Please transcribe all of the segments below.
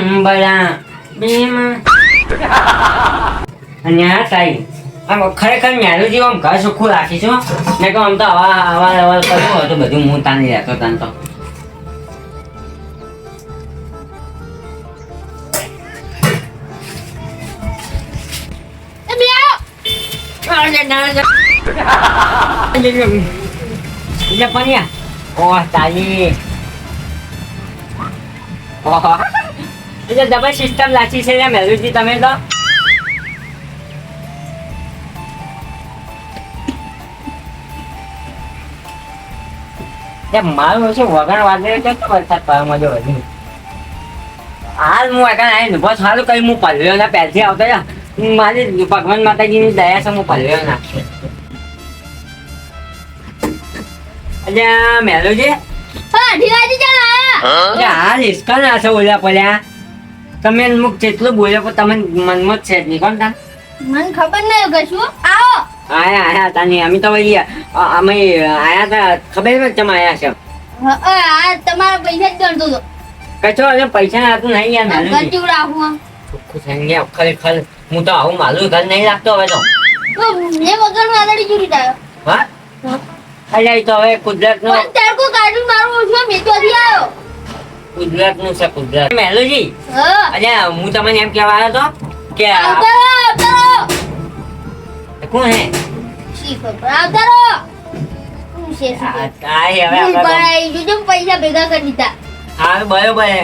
અંબળા બેમાં. અને આ તાઈ. આમ ખરેખર મેરું જેવું આમ ઘર સુખું રાખીશું મેં કહું આમ તો હવા હવા હવા કરવું હોય તો બધું હું તાની રહેતો તાન તો. આવો. અરે ના જા. એટલે ડબલ સિસ્ટમ લાચી છે ને મેલુજી તમે તો? મારું છે વગર વાગે તો વરસાદ પડવામાં જો હજી હાલ હું આગળ આવીને બસ સારું કઈ હું પલ્યો ના પહેલથી આવતો મારી ભગવાન માતાજીની દયા છે હું પલ્યો ના અલ્યા મેલુજી હા, ચાલ આયા. હાલ હિસકા ના છે ઓલા પડ્યા તમે અમુક જેટલું બોલ્યો પણ તમે મનમાં જ છે જ નહીં કોણ તા? મને ખબર નહીં કશું. આવો. આયા આયા તા નહીં અમે તો વળી અમે આયા તા ખબર છે તમે આયા છો? આ તમારા પૈસા જ ગણતો હતો. કચો અને પૈસા નાતું નહીં યાર મેલુજી રાખું ચોખ્ખું થઈ ગયા ખરેખર હું તો આવું માલું ઘર નહીં લાગતો હવે તો. એ વગર વાદળી ચૂરી થાય હા. અલ્યા તો હવે કુદરત નો તારકો તડકો મારું ઓછો મેં તો આવ્યો. કુદરતનું છે કુદરત મેલુજી હા. હું તમને એમ કહેવા આવ્યો હતો કે. કોણ હે? હે પૈસા ભેગા કરી દીધા. હા બરોબર હે.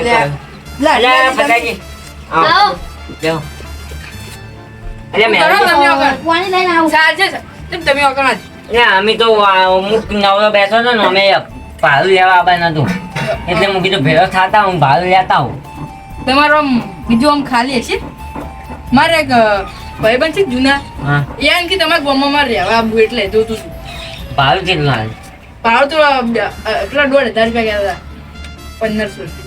અમે તો અમુક નવરો બેઠો હતો ને અમે ભાડું લેવા આવવાનું હતું. એટલે હું કીધું ભેળો થતા હું ભાવ લેતા આવું તમારો આમ બીજું આમ ખાલી હશે? મારે એક ભાઈબંધ છે જૂના હા. એ એમ કે તમારા ગામમાં રહેવા આવું એટલે જોતું તું ભાવ કેટલો હાલ ભાવ તો એટલા પેલા દોઢ હજાર રૂપિયા ગયા હતા. પંદરસો રૂપિયા.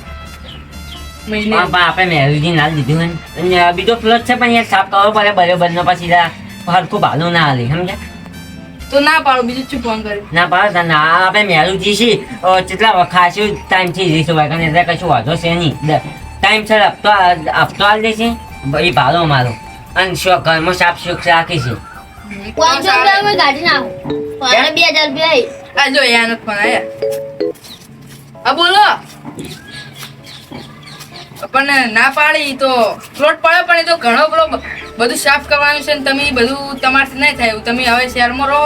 મહિને. આપણે મેરેજી ના દીધું ને. બીજો પ્લોટ છે પણ યાર સાફ કરવો પડે બરોબર પછી હરખું ભાલું ના હાલી સમજ્યા? તો ના પાડો બીજું શું ફોન કર્યો? ના પાડો ના આપણે મેરુજી જીશી કેટલા ખાસું ટાઈમથી જઈશું વાગણ એટલે કશું વાંધો છે નહીં. ટાઈમ સર હપ્તો હપ્તો આલી દેશે એ ભાડો અમારો. અને શું ઘરમાં સાફ સુખ રાખી છે. પાંચસો રૂપિયા અમે કાઢી નાખું. બે હજાર રૂપિયા આ જો યાનો ફોન આયા હા બોલો. પણ ના પાડી તો પ્લોટ પડે પણ એ તો ઘણો પેલો બધું સાફ કરવાનું છે ને તમે બધું તમારથી નહીં થાય. તમે હવે શહેરમાં રહો.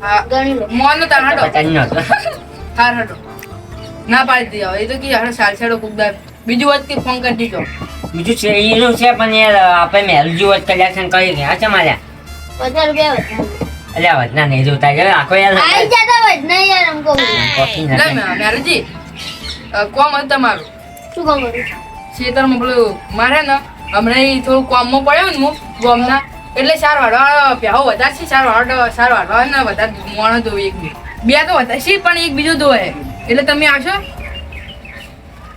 હા. ગણી લો. મોનો તાર હતો હાર હટો. ના પાડી દીધા એ તો કે હારે સાલ છેડો કુકદાર બીજું ફોન કરી દીધો. બીજું છે એનું છે પણ યાર આપણે મેરુજી વત કલેક્શન કરી રહ્યા છે માર્યા પચાસ રૂપિયા. અલ્યા વધના નહીં જોતા યાર આખો યાર આઈ જતા વધના યાર અમકો કોફી ના નાખે. મે- કોમ હતું તમારું? શું કામ કરું ખેતરમાં પેલું મારે ને હમણાં થોડું કોમમાં પડ્યો ને હું ગોમના એટલે ચાર વાળવા પ્યાહો વધારે છે ચાર વાળવા ચાર વાળવા ને વધારે મોણો ધોવે એક બે. બે તો વધારે છે પણ એક બીજો ધોવે. એટલે તમે આવશો?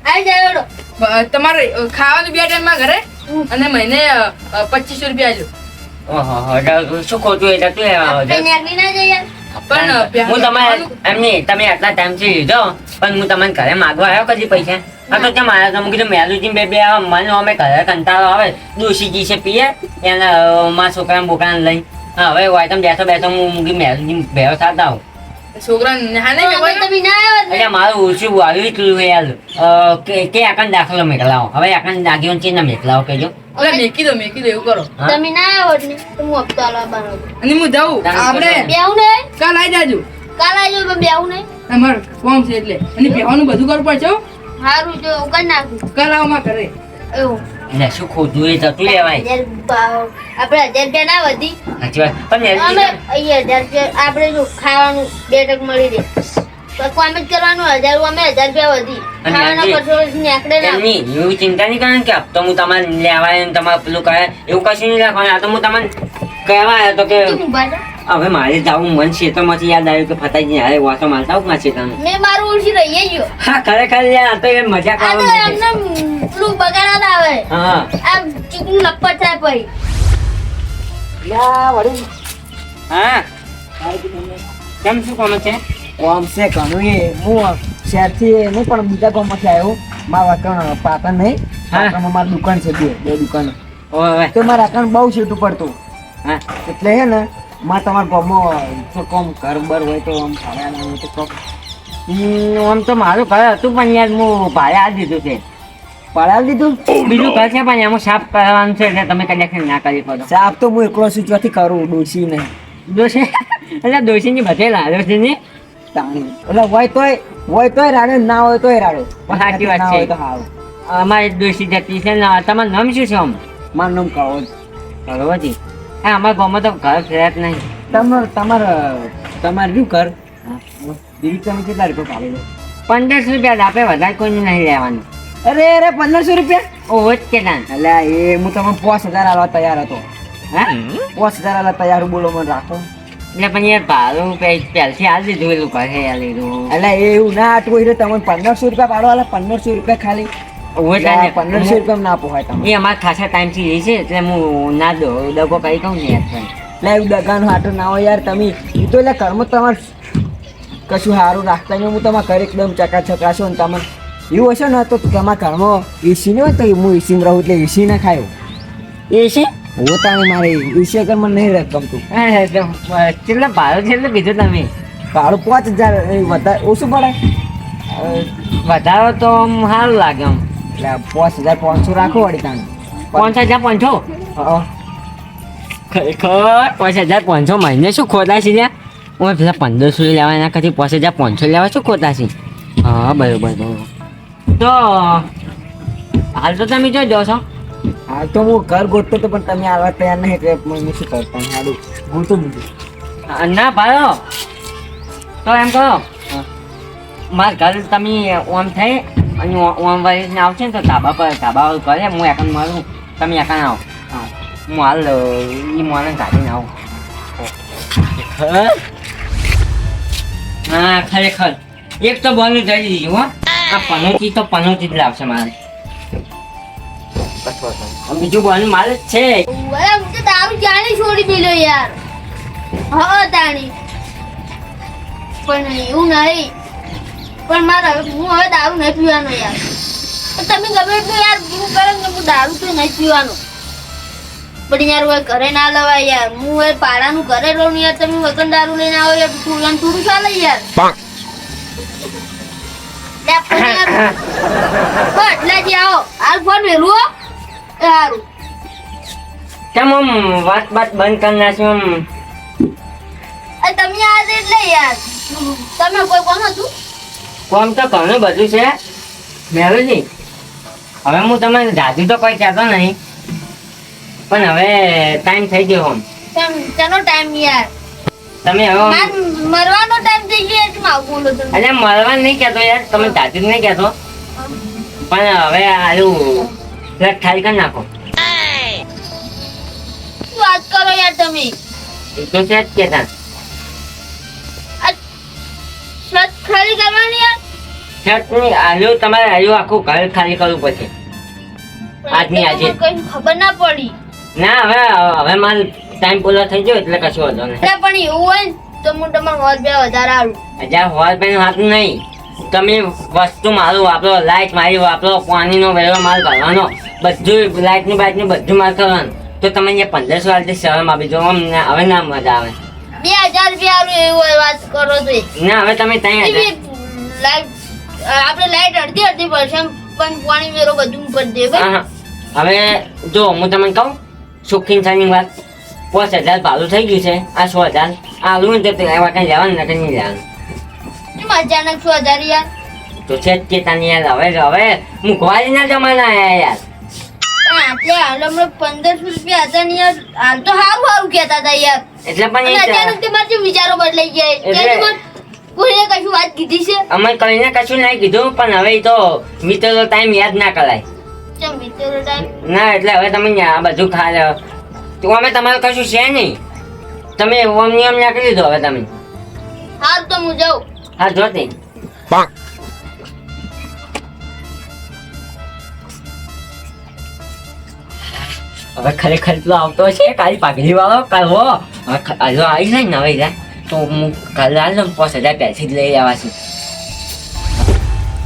આઈ જાય તમારે ખાવાનું બે ટાઈમમાં ઘરે અને મહિને પચીસો રૂપિયા તો શું ખોટું એ છો? પણ હું તમારે એમ નહીં તમે આટલા ટાઈમથી લીધો પણ હું તમને ઘરે માગવા આવ્યો કદી પૈસા? હા તો ત્યાં મારા તમે કીધું મેલુજી બે બે આવે મને અમે ઘરે કંટાળો આવે દોશીજી છે પીએ એને મારા છોકરાને બોકરાને લઈ. હા હવે હોય તમે બેસો બેઠો હું મૂકી મેલુજી ભેળો થતા આવું. છોકરા મારું ઓછું આવ્યું એટલું યાર. કે કે દાખલો મેકલાવો. હવે આકન દાગીઓ ચીના મેકલાવો કહેજો. અલા, મેકી દો મેકી દો એવું કરો. તમે ના આવ્યો ને હું હપ્તો આલવા અને હું જાઉં. આપણે બેહું ને? કાલ આવી જાજો. કાલ આવજો પણ બેહું ને? અમાર કોમ છે એટલે. અને પહેવાનું બધું કરવું પડશે સારું જો કરી નાખું. કાલમાં એવું. એટલે શું ખોટું એ થતું લેવાય આપણે હજાર રૂપિયા ના વધી. પણ અમે અહીંયા હજાર રૂપિયા આપણે જો ખાવાનું બે ટક મળી રહે. તો કરવાનું હજાર અમે હજાર રૂપિયા વધી. ખાવાના ખર્ચો નીકળે એમની એવું ચિંતા નહીં કરવાની કે હપ્તો હું તમારે લેવા આવ્યો તમારે પેલું કહે એવું કશું નહીં રાખવાનું. આ તો હું તમને કહેવા આવ્યો તો કે કેમ ઊભા છો? હવે મારે જવું મન ક્ષેત્રમાંથી યાદ આવ્યું કે ફતાજી હારે વાસો મારતા હું ક્ષેત્રનું મેં મારું ઓછી રહી ગયો. હા ખરેખર યાર તો એ મજા તો એમને પેલું બગાડા આવે. હા. આ ચીકનું લપટ થાય પછી. હા. કેમ શું કામ છે? કોમ છે ઘણું એ હું શહેરથી નહીં પણ બીજા ગામમાંથી આવ્યો. મારા કણ પાટણ નહીં. પાટણમાં મારી દુકાન છે બે બે દુકાન. તો મારા કણ બહુ છેટું પડતું. હા. એટલે હે ને માં તમારા ગામમાં તો કોમ ઘર બર હોય તો આમ ભાડે હોય તો કોમ. આમ તો મારું ઘર હતું પણ યાર હું ભાડે આ દીધું છે. પડાવી દીધું? બીજું ઘર છે પણ એમાં સાફ કરવાનું છે એટલે તમે કદાચ ના કરી પડો સાફ તો હું એકલો છું ચોથી કરું ડોસી નહીં ડોસી એટલે ડોસીની બધે લાવ્યો છે ને. તાણી. એટલે હોય તોય હોય તોય રાડે ના હોય તોય રાડે. સાચી વાત છે. તો હાવ. અમારી દોષી જતી છે ને તમારું નામ શું છે આમ? મારું નામ કહો ભગવતી હા અમારા ગામમાં તો ઘર ફ્લેટ નહીં. તમાર તમાર તમારે શું કર દીદી તમે કેટલા રૂપિયા પાડે પંદરસો રૂપિયા આપે વધારે કોઈ નહીં લેવાનું. અરે અરે પંદરસો રૂપિયા? ઓહો જ કેટલા એટલે એ હું તમને પાંચ હજાર આવવા તૈયાર હતો. હા? પાંચ હજાર આવવા તૈયાર બોલો મને રાખો. એટલે પણ યાર ભાડું પહેલથી આ દીધું એટલું ઘર આ લીધું. એટલે એ એવું ના આટવું એટલે તમને પંદરસો રૂપિયા પાડો આલે પંદરસો રૂપિયા ખાલી. પંદરસો રૂપિયા ના પોહાય તમે એ અમારા ખાસા ટાઈમથી રહી છે એટલે હું ના દો દગો કરી કહું ને યાર એટલે એવું દગાનું હાટું ના હોય યાર તમે. એ તો એટલે કર્મ તમારે કશું સારું રાખતા નહીં. હું તમારે ઘરે એકદમ ચકાચકાશો ને તમે એવું હશે ને તો તમારા ઘરમાં એસી નહીં હોય તો હું એસીમાં રહું એટલે એસી ના ખાયો એ હોતા મારે વગર મને નહીં રકમતું ગમતું. કેટલા ભાડું છે એટલે કીધું તમે? ભાડું પાંચ હજાર વધારે ઓછું પડે. વધારો તો આમ સારું લાગે આમ. એટલે પાંચ હજાર પાંચસો રાખો વળી તમે પાંચ હજાર પાંચસો? હા. ખરેખર પાંચ હજાર પાંચસો મહિને શું ખોટા છે ત્યાં હું પેલા પંદરસો લેવા એના કરતી પાંચ હજાર પાંચસો લેવા શું ખોટા છે? હા બરોબર બરોબર. તો હાલ તો તમે જો જાઓ છો. હાલ તો હું ઘર ગોતતો હતો પણ તમે આવવા તૈયાર નહીં એટલે હું શું કરતા હાલ ગોતું દીધું ના ભાઈઓ. તો એમ કહો મારા ઘર તમે ઓમ થઈ અને ઓમ વાળીને આવશે ને તો ધાબા પર ધાબા કરે હું એકન મારું તમે એકન આવો. હા. હાલ એ મોને કાઢીને આવું? હા? ખરેખર. એક તો બોલ જઈ દીધું હો. આ પનોતી તો પનોતી જ લાવશે મારે. બીજું બોનું મારે જ છે. ઓવે, હું તો દારૂ જાણી છોડી મેલ્યો યાર? હા તાણી. પણ એવું નહીં. પણ મારે હું હવે દારૂ નહીં પીવાનો યાર. તમે ગમે એટલું યાર હું કરે ને હું દારૂ તો નહીં પીવાનો. પણ યાર હવે ઘરે ના લવાય યાર. હું હવે પાડાનું ઘરે રહું યાર તમે વગર દારૂ લઈને આવો યાર થોડું થોડું ચાલે યાર. પણ એટલે જ આવો. હાલ ફોન વેલું હો. એ સારું. કેમ આમ વાત વાત બંધ કરી નાખ્યું આમ? તમે આજે એટલે યાર તમે કોઈ કોણ હતું? કોમ તો ઘણું બધું છે. મેરુજી હવે હું તમને જાજુ તો કોઈ કહેતો નહીં. પણ હવે ટાઈમ થઈ ગયો હોમ તેનો ટાઈમ યાર? તમે હવે મરવાનો ટાઈમ થઈ ગયો એટલે આવું બોલો તમે. અલ્યા મળવા નહીં કહેતો યાર તમે જાજુ નહીં કહેતો. પણ હવે આલું ફ્લેટ ખાલી કરી નાખો. વાત કરો યાર તમે. એ તો છે જ આ છત ખાલી કરવાની યાર? ફ્લેટ નહીં આલ્યો તમારે આલ્યો આખું ઘર ખાલી કરવું પડશે. આજની આજે. કઈ ખબર ના પડી. ના હવે હવે મારો ટાઈમ પૂરો થઈ ગયો એટલે કશું વાંધો નહીં. પણ એવું હોય તો હું તમારે હોલ બે વધારે આવું હજાર હોલ બે વાત નહીં. તમે વસ્તુ મારું વાપરો લાઇટ મારી વાપરો પાણીનો વેરો માલ ભરવાનો બધું લાઇટનું બાઇટનું બધું માલ કરવાનું. તો તમે અહીંયા પંદરસો વાળથી શરમ આપી દો. અમને હવે ના મજા આવે. બે હજાર રૂપિયા એવું વાત કરો છો ના હવે તમે ત્યાં આપણે લાઇટ અડધી અડધી પડશે પણ પાણી વેરો બધું કરી દે. હવે જો હું તમને કહું સુખીન સાની વાત. પાંચ હજાર ભાડું થઈ ગયું છે આ સો હજાર. આ તો એવા કઈ લેવાનું નથી નહીં લેવાનું. કેમ અચાનક શું હજાર યાર. તો છે જ કે તને યાર હવે હવે મૂકવાડી ના જમાના આયા યાર. આટલે હાલ હમણાં પંદરસો રૂપિયા હતા ને યાર. હાલ તો સારું સારું કહેતા હતા યાર. એટલે પણ અચાનક તમારા વિચારો બદલાઈ ગયા એટલે- કોઈને કશું વાત કીધી છે? અમે કહીને કશું નહીં કીધું પણ હવે તો મિત્રો ટાઈમ યાદ ના કરાય. ચમ ટાઈમ ના એટલે હવે તમે આ બધું ખા તો અમે તમારું કશું છે નહીં. તમે ઓમ નિયમ નાખી દો હવે તમે. હા તો હું જાઉં. હા જોતી હવે ખરેખર તો આવતો છે કાલી પાઘડી વાળો કાલવો હજુ આવી જાય ને હવે જાય તો હું કાલે હાલ પાંચ હજાર પહેરથી જ લઈ આવ્યા છું.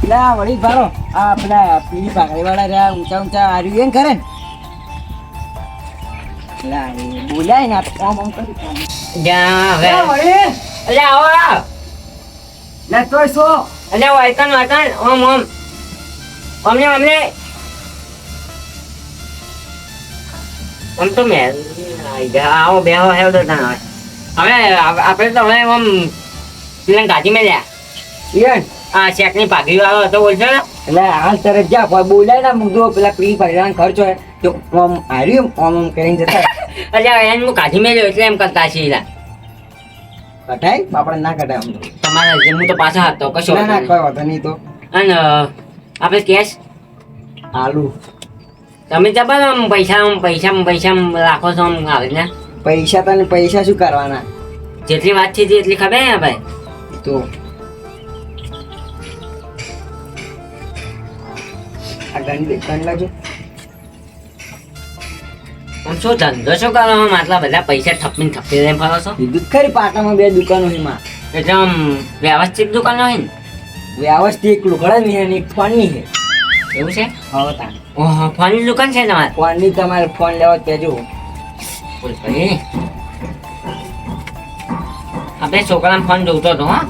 એટલે વળી ભારો આ પેલા પીળી પાઘડી વાળા રહ્યા ઊંચા ઊંચા હાર્યું એમ કરે ને. બોલાય ને આ તો ઓમ ઓમ કરી લે તોય સો. વાયકન વાયકન ઓમ ઓમ. અમને અમને આમ તો આવો બેહો હેવ તો તને. હવે આપણે તો હવે આમ પેલા મેં ઈયન. આ શેકની પાઘડી વાળો હતો ને? એટલે હાલ તરત જા કોઈ બોલાય ને મુદ્દો પેલા પીળી પાઘડીવાળાનો ખર્ચો હોય તો ઓમ હાર્યું ઓમ ઓમ કરીને જતા. અલ્યા એને હું કાઢી મેલ્યો એટલે એમ કરતા છીએ કટાય બાપડે ના તો. તમારે જેમ તો પાછા હતો કશો ના ના કોઈ વાંધો નહીં તો. અને આપણે કેશ? આલુ. તમે જબર આમ પૈસા પૈસા પૈસા રાખો છો આમ આવે ને? પૈસા તને પૈસા શું કરવાના? જેટલી વાત છે એટલી ખબર ને ભાઈ. તો. આ ગંડ ગંડ લાગજો આમ શું ધંધો શું કરો? આમ આટલા બધા પૈસા થપીને થપી લઈને ફરો છો? કીધું જ ખરી પાટામાં બે દુકાનો છે માં એટલે આમ વ્યવસ્થિત દુકાનો હોય ને? વ્યવસ્થિત એક લુગડાની છે ને એક ફોનની છે. એવું છે? તાણ ઓહો ફોનની દુકાન છે તમારે? ફોનની તમારે ફોન લેવો કહેજો. બોલ ભાઈ. આપણે છોકરાને ફોન જોઈતો હતો હા.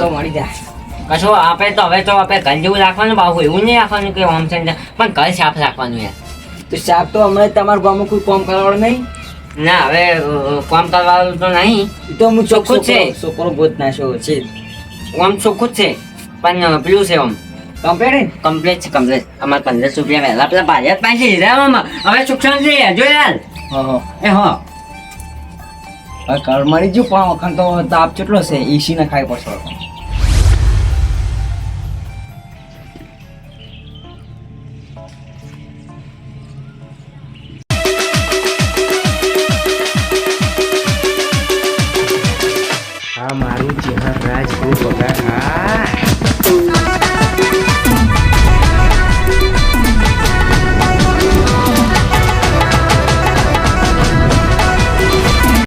તો મળી જાય. કશો આપણે તો હવે તો આપણે ઘર જેવું રાખવાનું બાબુ એવું નહીં રાખવાનું કે હોમ સેન્ટર પણ ઘર સાફ રાખવાનું યાર. તો સાહેબ તો હમણાં તમારા ગામમાં કોઈ કામ કરવાનું નહીં? ના હવે કામ કરવાનું તો નહીં. તો હું ચોખ્ખું જ છે. છોકરો ગોત નાશો છે. આમ ચોખ્ખું જ છે. પણ પેલું છે આમ. કમ્પ્લેટ કમ્પ્લેટ છે કમ્પ્લેટ અમારે પંદરસો રૂપિયા વહેલા પેલા ભાજપ પાસે લીધા હવે શિક્ષણ છે જો યાર. એ હો. ઘર મળી ગયું પણ વખત તો તાપ કેટલો છે? એસી ના ખાઈ પડશે.